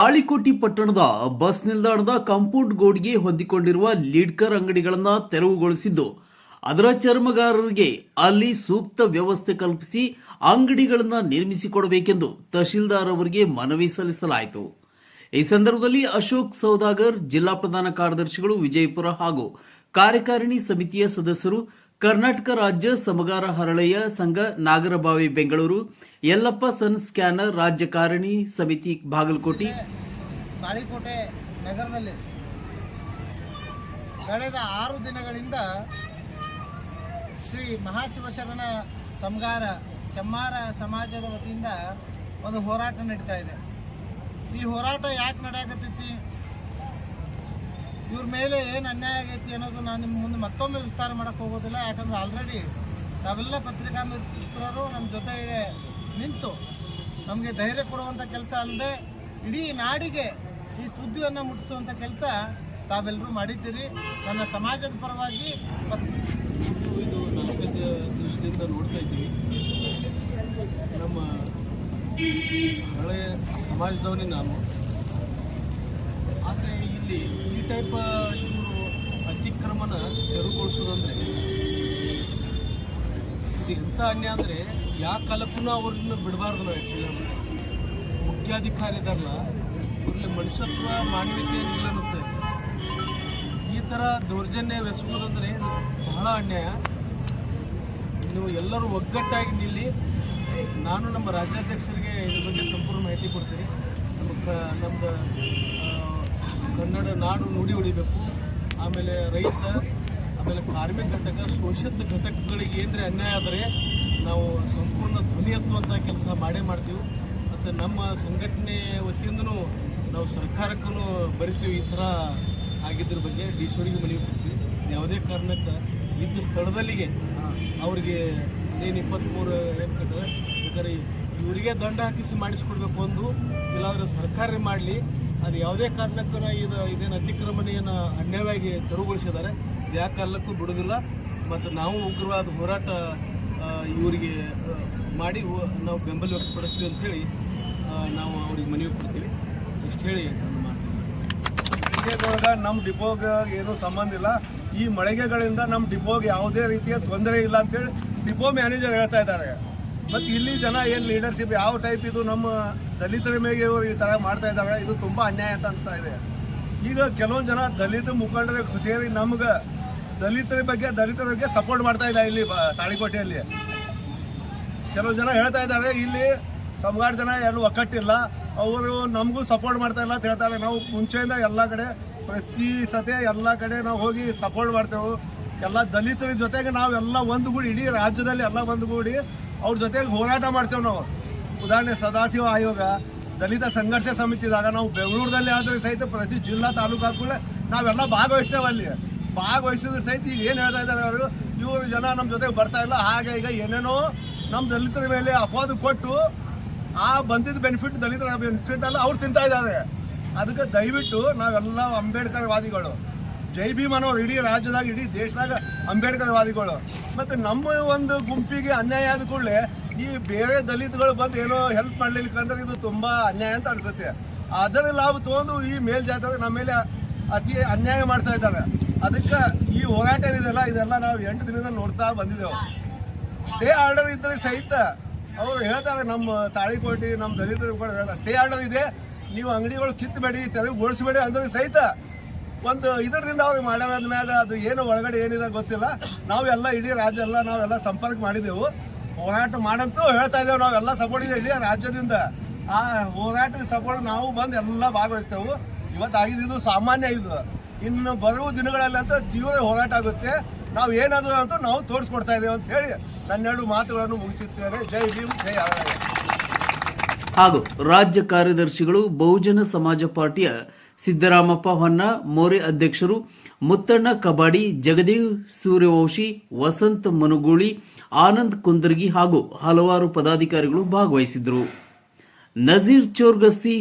ತಾಳಿಕೋಟಿ ಪಟ್ಟಣದ ಬಸ್ ನಿಲ್ದಾಣದ ಕಾಂಪೌಂಡ್ ಗೋಡ್ಗೆ ಹೊಂದಿಕೊಂಡಿರುವ ಲೀಡ್ಕರ್ ಅಂಗಡಿಗಳನ್ನು ತೆರವುಗೊಳಿಸಿದ್ದು, ಅದರ ಚರ್ಮಗಾರರಿಗೆ ಅಲ್ಲಿ ಸೂಕ್ತ ವ್ಯವಸ್ಥೆ ಕಲ್ಪಿಸಿ ಅಂಗಡಿಗಳನ್ನು ನಿರ್ಮಿಸಿಕೊಡಬೇಕೆಂದು ತಹಶೀಲ್ದಾರ್ ಅವರಿಗೆ ಮನವಿ ಸಲ್ಲಿಸಲಾಯಿತು. ಈ ಸಂದರ್ಭದಲ್ಲಿ ಅಶೋಕ್ ಸೌದಾಗರ್, ಜಿಲ್ಲಾ ಪ್ರಧಾನ ಕಾರ್ಯದರ್ಶಿಗಳು ವಿಜಯಪುರ ಹಾಗೂ ಕಾರ್ಯಕಾರಿಣಿ ಸಮಿತಿಯ ಸದಸ್ಯರು ಕರ್ನಾಟಕ ರಾಜ್ಯ ಸಮಗಾರ ಹರಳೆಯ ಸಂಘ ನಾಗರಬಾವಿ, ಬೆಂಗಳೂರು, ಯಲ್ಲಪ್ಪ ಸನ್ ಸ್ಕ್ಯಾನರ್ ರಾಜ್ಯ ಕಾರಣಿ ಸಮಿತಿ ಬಾಗಲಕೋಟೆ. ತಾಳಿಕೋಟೆ ನಗರದಲ್ಲಿ ಕಳೆದ ಆರು ದಿನಗಳಿಂದ ಶ್ರೀ ಮಹಾಶಿವಶರಣ ಸಮಗಾರ ಚಮ್ಮಾರ ಸಮಾಜದ ವತಿಯಿಂದ ಒಂದು ಹೋರಾಟ ನಡೀತಾ ಇದೆ. ಈ ಹೋರಾಟ ಯಾಕೆ ನಡೆಯಕತ್ತೈತಿ? ಇವ್ರ ಮೇಲೆ ಏನು ಅನ್ಯಾಯ ಆಗೈತಿ ಅನ್ನೋದು ನಾನು ನಿಮ್ಮ ಮುಂದೆ ಮತ್ತೊಮ್ಮೆ ವಿಸ್ತಾರ ಮಾಡಕ್ಕೆ ಹೋಗೋದಿಲ್ಲ. ಯಾಕಂದ್ರೆ ಆಲ್ರೆಡಿ ನಾವೆಲ್ಲ ಪತ್ರಿಕಾ ಮಿತ್ರರು ನಮ್ಮ ಜೊತೆಗೆ ನಿಂತು ನಮಗೆ ಧೈರ್ಯ ಕೊಡುವಂಥ ಕೆಲಸ ಅಲ್ಲದೆ ಇಡೀ ನಾಡಿಗೆ ಈ ಸುದ್ದಿಯನ್ನು ಮುಟ್ಟಿಸುವಂಥ ಕೆಲಸ ತಾವೆಲ್ಲರೂ ಮಾಡಿದ್ದೀರಿ. ನನ್ನ ಸಮಾಜದ ಪರವಾಗಿ ಇದು ನಾಲ್ಕೈದು ದೃಷ್ಟಿಯಿಂದ ನೋಡ್ತಾ ಇದ್ದೀವಿ. ನಮ್ಮ ಹಳೆಯ ಸಮಾಜದವನೇ ನಾನು. ಆದರೆ ಇಲ್ಲಿ ಈ ಟೈಪ್ ಇವರು ಅತಿಕ್ರಮಣ ತೆರವುಗೊಳಿಸೋದಂದ್ರೆ ಇದು ಎಂಥ ಅನ್ಯ ಅಂದರೆ ಯಾವ ಕಾಲಕ್ಕೂ ಅವ್ರನ್ನ ಬಿಡಬಾರ್ದು ನಾವು ಆ್ಯಕ್ಚುಲಿ ಮುಖ್ಯಾಧಿಕಾರಿ ಇದಾರಲ್ಲ ಮನುಷ್ಯತ್ವ ಮಾನವೀಯತೆ ಇಲ್ಲ ಅನ್ನಿಸ್ತಾ ಇದೆ. ಈ ಥರ ದೌರ್ಜನ್ಯವೆಸಗುವುದಂದರೆ ಬಹಳ ಅನ್ಯಾಯ. ನೀವು ಎಲ್ಲರೂ ಒಗ್ಗಟ್ಟಾಗಿ ನಿಲ್ಲಿ. ನಾನು ನಮ್ಮ ರಾಜ್ಯಾಧ್ಯಕ್ಷರಿಗೆ ಇದ್ರ ಬಗ್ಗೆ ಸಂಪೂರ್ಣ ಮಾಹಿತಿ ಕೊಡ್ತೀನಿ. ನಮ್ಮ ನಮ್ಮದು ಕನ್ನಡ ನಾಡು ನುಡಿ ಉಳಿಬೇಕು. ಆಮೇಲೆ ರೈತ, ಆಮೇಲೆ ಕಾರ್ಮಿಕ ಘಟಕ ಶೋಷಿತ ಘಟಕಗಳಿಗೆ ಏನರೇ ಅನ್ಯಾಯ ಆದರೆ ನಾವು ಸಂಪೂರ್ಣ ಧ್ವನಿ ಎತ್ತುವಂಥ ಕೆಲಸ ಮಾಡೇ ಮಾಡ್ತೀವಿ. ಮತ್ತು ನಮ್ಮ ಸಂಘಟನೆ ವತಿಯಿಂದನೂ ನಾವು ಸರ್ಕಾರಕ್ಕೂ ಬರಿತೀವಿ ಈ ಥರ ಆಗಿದ್ರ ಬಗ್ಗೆ ಡಿ ಸಿ ಅವರಿಗೆ ಮನವಿ ಕೊಡ್ತೀವಿ. ಯಾವುದೇ ಕಾರಣಕ್ಕೆ ಇದ್ದ ಸ್ಥಳದಲ್ಲಿಗೆ ಅವರಿಗೆ ಏನು ಇಪ್ಪತ್ತ್ಮೂರು ಏನು ಕಟ್ಟರೆ ಬೇಕಾದ್ರೆ ಇವರಿಗೆ ದಂಡ ಹಾಕಿಸಿ ಮಾಡಿಸ್ಕೊಡ್ಬೇಕು ಒಂದು ಇಲ್ಲಾಂದ್ರೆ ಸರ್ಕಾರ ಮಾಡಲಿ. ಅದು ಯಾವುದೇ ಕಾರಣಕ್ಕೂ ಇದು ಇದೇನು ಅತಿಕ್ರಮಣೆಯನ್ನು ಅನ್ಯಾಯವಾಗಿ ತೆರವುಗೊಳಿಸಿದ್ದಾರೆ. ಯಾವ ಕಾರಣಕ್ಕೂ ಬಿಡೋದಿಲ್ಲ ಮತ್ತು ನಾವು ಉಗ್ರವಾದ ಹೋರಾಟ ಇವರಿಗೆ ಮಾಡಿ ನಾವು ಬೆಂಬಲ ವ್ಯಕ್ತಪಡಿಸ್ತೀವಿ ಅಂಥೇಳಿ ನಾವು ಅವ್ರಿಗೆ ಮನವಿ ಕೊಡ್ತೀವಿ. ಇಷ್ಟು ಹೇಳಿ ನಮ್ಮ ಡಿಪೋಗೆ ಏನೂ ಸಂಬಂಧ ಇಲ್ಲ. ಈ ಮಳಿಗೆಗಳಿಂದ ನಮ್ಮ ಡಿಪೋಗೆ ಯಾವುದೇ ರೀತಿಯ ತೊಂದರೆ ಇಲ್ಲ ಅಂತೇಳಿ ಡಿಪೋ ಮ್ಯಾನೇಜರ್ ಹೇಳ್ತಾ ಇದ್ದಾರೆ. ಮತ್ತು ಇಲ್ಲಿ ಜನ ಏನು ಲೀಡರ್ಶಿಪ್ ಯಾವ ಟೈಪ್ ಇದು ನಮ್ಮ ದಲಿತರ ಮೇಲೆ ಈ ಥರ ಮಾಡ್ತಾ ಇದ್ದಾರೆ, ಇದು ತುಂಬ ಅನ್ಯಾಯ ಅಂತ ಅನಿಸ್ತಾ ಇದೆ. ಈಗ ಕೆಲವೊಂದು ಜನ ದಲಿತ ಮುಖಂಡರು ಸೇರಿ ನಮ್ಗೆ ದಲಿತರ ಬಗ್ಗೆ ದಲಿತರ ಬಗ್ಗೆ ಸಪೋರ್ಟ್ ಮಾಡ್ತಾ ಇಲ್ಲ ಇಲ್ಲಿ ತಾಳಿಕೋಟೆಯಲ್ಲಿ. ಕೆಲವು ಜನ ಹೇಳ್ತಾ ಇದ್ದಾರೆ, ಇಲ್ಲಿ ಸಮಗಾರ ಜನ ಎಲ್ಲೂ ಒಕ್ಕಟ್ಟಿಲ್ಲ, ಅವರು ನಮಗೂ ಸಪೋರ್ಟ್ ಮಾಡ್ತಾ ಇಲ್ಲ ಅಂತ ಹೇಳ್ತಾರೆ ನಾವು ಮುಂಚೆಯಿಂದ ಎಲ್ಲ ಕಡೆ, ಪ್ರತಿ ಸತೆ ಎಲ್ಲ ಕಡೆ ನಾವು ಹೋಗಿ ಸಪೋರ್ಟ್ ಮಾಡ್ತೇವೆ. ಎಲ್ಲ ದಲಿತರ ಜೊತೆಗೆ ನಾವೆಲ್ಲ ಒಂದುಗೂಡಿ ಇಡೀ ರಾಜ್ಯದಲ್ಲಿ ಎಲ್ಲ ಒಂದುಗೂಡಿ ಅವ್ರ ಜೊತೆಗೆ ಹೋರಾಟ ಮಾಡ್ತೇವೆ ನಾವು. ಉದಾಹರಣೆ ಸದಾಶಿವ ಆಯೋಗ, ದಲಿತ ಸಂಘರ್ಷ ಸಮಿತಿದಾಗ ನಾವು ಬೆಂಗಳೂರಲ್ಲಿ ಆದರೆ ಸಹಿತ ಪ್ರತಿ ಜಿಲ್ಲಾ ತಾಲೂಕು ಆದ್ಮೇಲೆ ನಾವೆಲ್ಲ ಭಾಗವಹಿಸ್ತೇವೆ ಅಲ್ಲಿ. ಭಾಗವಹಿಸಿದ್ರು ಸಹಿತ ಈಗ ಏನು ಹೇಳ್ತಾ ಇದ್ದಾರೆ ಅವರು? ಇವರು ಜನ ನಮ್ಮ ಜೊತೆಗೆ ಬರ್ತಾ ಇಲ್ಲ. ಹಾಗೆ ಈಗ ಏನೇನೋ ನಮ್ಮ ದಲಿತರ ಮೇಲೆ ಅಪವಾದ ಕೊಟ್ಟು ಆ ಬಂದಿದ್ದ ಬೆನಿಫಿಟ್ ದಲಿತರ ಬೆನಿಫಿಟ್ ಅಲ್ಲ ಅವ್ರು ತಿಂತಾ ಇದ್ದಾರೆ. ಅದಕ್ಕೆ ದಯವಿಟ್ಟು ನಾವೆಲ್ಲ ಅಂಬೇಡ್ಕರ್ ವಾದಿಗಳು ಜೈ ಭೀಮನವ್ರು ಇಡೀ ರಾಜ್ಯದಾಗ, ಇಡೀ ದೇಶದಾಗ ಅಂಬೇಡ್ಕರ್ ವಾದಿಗಳು ಮತ್ತು ನಮ್ಮ ಒಂದು ಗುಂಪಿಗೆ ಅನ್ಯಾಯ ಆದ ಕೂಡಲೇ ಈ ಬೇರೆ ದಲಿತಗಳು ಬಂದು ಏನೋ ಹೆಲ್ಪ್ ಮಾಡ್ಲಿಕ್ಕೆ ಅಂದ್ರೆ ಇದು ತುಂಬ ಅನ್ಯಾಯ ಅಂತ ಅನಿಸುತ್ತೆ. ಅದರ ಲಾಭ ತೊಗೊಂಡು ಈ ಮೇಲ್ಜಾತಿಯವರು ನಮ್ಮ ಮೇಲೆ ಅತಿ ಅನ್ಯಾಯ ಮಾಡ್ತಾ ಇದ್ದಾರೆ. ಅದಕ್ಕೆ ಈ ಹೋರಾಟ ಏನಿದೆಲ್ಲ ಇದೆಲ್ಲ ನಾವು ಎಂಟು ದಿನದಿಂದ ನೋಡ್ತಾ ಬಂದಿದ್ದೆವು. ಸ್ಟೇ ಆರ್ಡರ್ ಇದ್ದರೆ ಸಹಿತ ಅವರು ಹೇಳ್ತಾರೆ, ನಮ್ಮ ತಾಳಿಕೋಟಿ, ನಮ್ಮ ದಲಿತರು ಕೂಡ ಸ್ಟೇ ಆರ್ಡರ್ ಇದೆ. ನೀವು ಅಂಗಡಿಗಳು ಕಿತ್ತಬೇಡಿ ತೆರವುಗೊಳಿಸಬೇಡಿ ಅಂದ್ರೆ ಸಹಿತ ಒಂದು ಇದರಿಂದ ಅವ್ರಿಗೆ ಮಾಡ್ಯಾರ ಮ್ಯಾಗ ಅದು ಏನು ಒಳಗಡೆ ಏನಿದೆ ಗೊತ್ತಿಲ್ಲ. ನಾವೆಲ್ಲ ಇಡೀ ರಾಜ್ಯ ಎಲ್ಲ ನಾವೆಲ್ಲ ಸಂಪರ್ಕ ಮಾಡಿದೆವು. ಹೋರಾಟ ಮಾಡಂತೂ ಹೇಳ್ತಾ ಇದ್ದೇವೆ, ನಾವೆಲ್ಲ ಸಪೋರ್ಟ್ ಇದೆ ಇಡೀ ರಾಜ್ಯದಿಂದ. ಆ ಹೋರಾಟಕ್ಕೆ ಸಪೋರ್ಟ್ ನಾವು ಬಂದು ಎಲ್ಲ ಭಾಗವಹಿಸ್ತೇವೆ. ಇವತ್ತು ಆಗಿದ್ದು ಸಾಮಾನ್ಯ ಇದು ಇನ್ನು ಬರುವ ದಿನಗಳಲ್ಲಿ ಅಂತ ತೀವ್ರ ಹೋರಾಟ ಆಗುತ್ತೆ. ನಾವು ಏನದು ಅಂತ ನಾವು ತೋರಿಸ್ಕೊಡ್ತಾ ಇದ್ದೇವೆ ಅಂತ ಹೇಳಿ ನನ್ನೆರಡು ಮಾತುಗಳನ್ನು ಮುಗಿಸುತ್ತೇನೆ. ಜೈ ಭೀಮ್, ಜೈ ಹಾಗೂ ರಾಜ್ಯ ಕಾರ್ಯದರ್ಶಿಗಳು ಬಹುಜನ ಸಮಾಜ ಪಾರ್ಟಿಯ ಸಿದ್ದರಾಮಪ್ಪ ಹೊನ್ನ ಮೋರೆ ಅಧ್ಯಕ್ಷರು ಮುತ್ತಣ್ಣ ಕಬಾಡಿ ಜಗದೀವ್ ಸೂರ್ಯವಂಶಿ, ವಸಂತ್ ಮನುಗೂಳಿ, ಆನಂದ್ ಕುಂದರ್ಗಿ ಹಾಗೂ ಹಲವಾರು ಪದಾಧಿಕಾರಿಗಳು ಭಾಗವಹಿಸಿದ್ರು ನಜೀರ್ ಚೋರ್ಗಸ್ತಿ